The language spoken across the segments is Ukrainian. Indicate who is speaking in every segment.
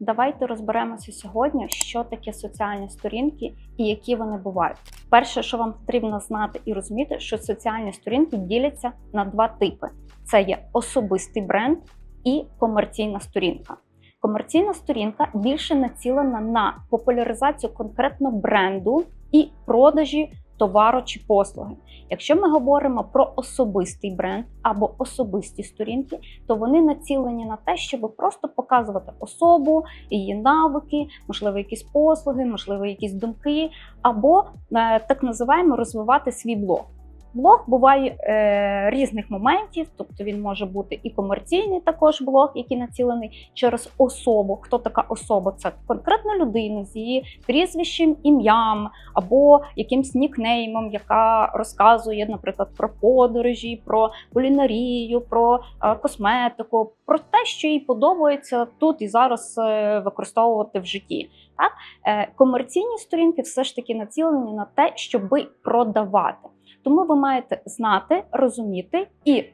Speaker 1: Давайте розберемося сьогодні, що таке соціальні сторінки і які вони бувають. Перше, що вам потрібно знати і розуміти, що соціальні сторінки діляться на два типи: це є особистий бренд і комерційна сторінка. Комерційна сторінка більше націлена на популяризацію конкретно бренду і продажі товару чи послуги. Якщо ми говоримо про особистий бренд або особисті сторінки, то вони націлені на те, щоб просто показувати особу, її навики, можливо, якісь послуги, можливо, якісь думки, або е, так називаємо розвивати свій блог. Блог буває е, різних моментів, тобто він може бути і комерційний також блог, який націлений через особу. Хто така особа? Це конкретна людина з її прізвищем, ім'ям або якимсь нікнеймом, яка розказує, наприклад, про подорожі, про кулінарію, про е, косметику, про те, що їй подобається тут і зараз е, використовувати в житті. Так? Е, комерційні сторінки все ж таки націлені на те, щоби продавати. Тому ви маєте знати, розуміти і е,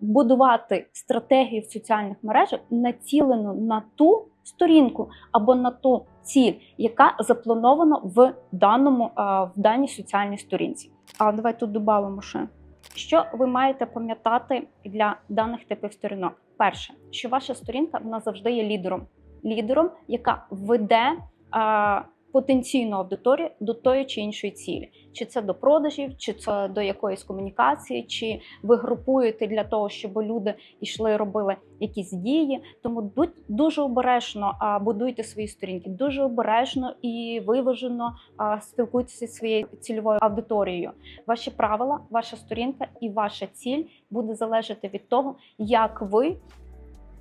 Speaker 1: будувати стратегію в соціальних мережах націлену на ту сторінку або на ту ціль, яка запланована в даному е, в даній соціальній сторінці. А давай тут додамо ще. Що ви маєте пам'ятати для даних типів сторінок? Перше, що ваша сторінка вона завжди є лідером, лідером, яка веде. е, потенційну аудиторію до тої чи іншої цілі, чи це до продажів, чи це до якоїсь комунікації, чи ви групуєте для того, щоб люди йшли, робили якісь дії. Тому дуже обережно будуйте свої сторінки, дуже обережно і виважено спілкуйтеся зі своєю цільовою аудиторією. Ваші правила, ваша сторінка і ваша ціль буде залежати від того, як ви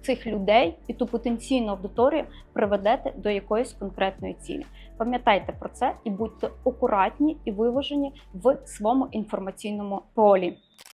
Speaker 1: цих людей і ту потенційну аудиторію приведете до якоїсь конкретної цілі. Пам'ятайте про це і будьте акуратні і виважені в своєму інформаційному полі.